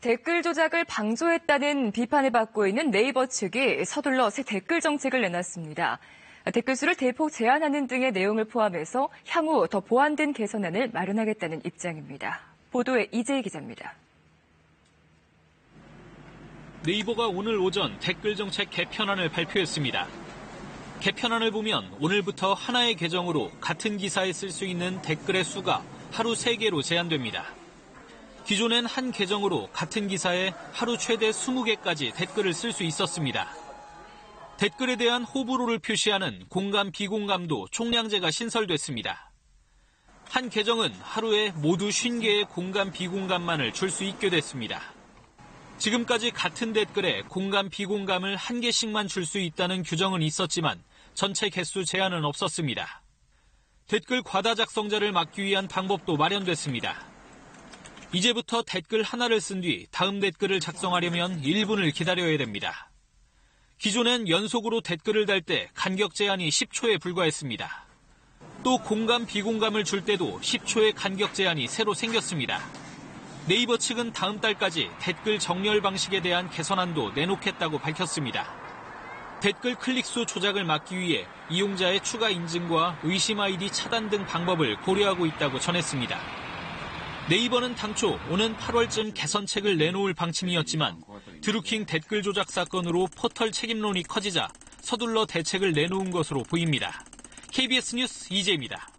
댓글 조작을 방조했다는 비판을 받고 있는 네이버 측이 서둘러 새 댓글 정책을 내놨습니다. 댓글 수를 대폭 제한하는 등의 내용을 포함해서 향후 더 보완된 개선안을 마련하겠다는 입장입니다. 보도에 이재희 기자입니다. 네이버가 오늘 오전 댓글 정책 개편안을 발표했습니다. 개편안을 보면 오늘부터 하나의 계정으로 같은 기사에 쓸 수 있는 댓글의 수가 하루 3개로 제한됩니다. 기존엔 한 계정으로 같은 기사에 하루 최대 20개까지 댓글을 쓸 수 있었습니다. 댓글에 대한 호불호를 표시하는 공감 비공감도 총량제가 신설됐습니다. 한 계정은 하루에 모두 50개의 공감 비공감만을 줄 수 있게 됐습니다. 지금까지 같은 댓글에 공감 비공감을 한 개씩만 줄 수 있다는 규정은 있었지만 전체 개수 제한은 없었습니다. 댓글 과다 작성자를 막기 위한 방법도 마련됐습니다. 이제부터 댓글 하나를 쓴 뒤 다음 댓글을 작성하려면 1분을 기다려야 됩니다. 기존엔 연속으로 댓글을 달 때 간격 제한이 10초에 불과했습니다. 또 공감 비공감을 줄 때도 10초의 간격 제한이 새로 생겼습니다. 네이버 측은 다음 달까지 댓글 정렬 방식에 대한 개선안도 내놓겠다고 밝혔습니다. 댓글 클릭수 조작을 막기 위해 이용자의 추가 인증과 의심 아이디 차단 등 방법을 고려하고 있다고 전했습니다. 네이버는 당초 오는 8월쯤 개선책을 내놓을 방침이었지만 드루킹 댓글 조작 사건으로 포털 책임론이 커지자 서둘러 대책을 내놓은 것으로 보입니다. KBS 뉴스 이재입니다.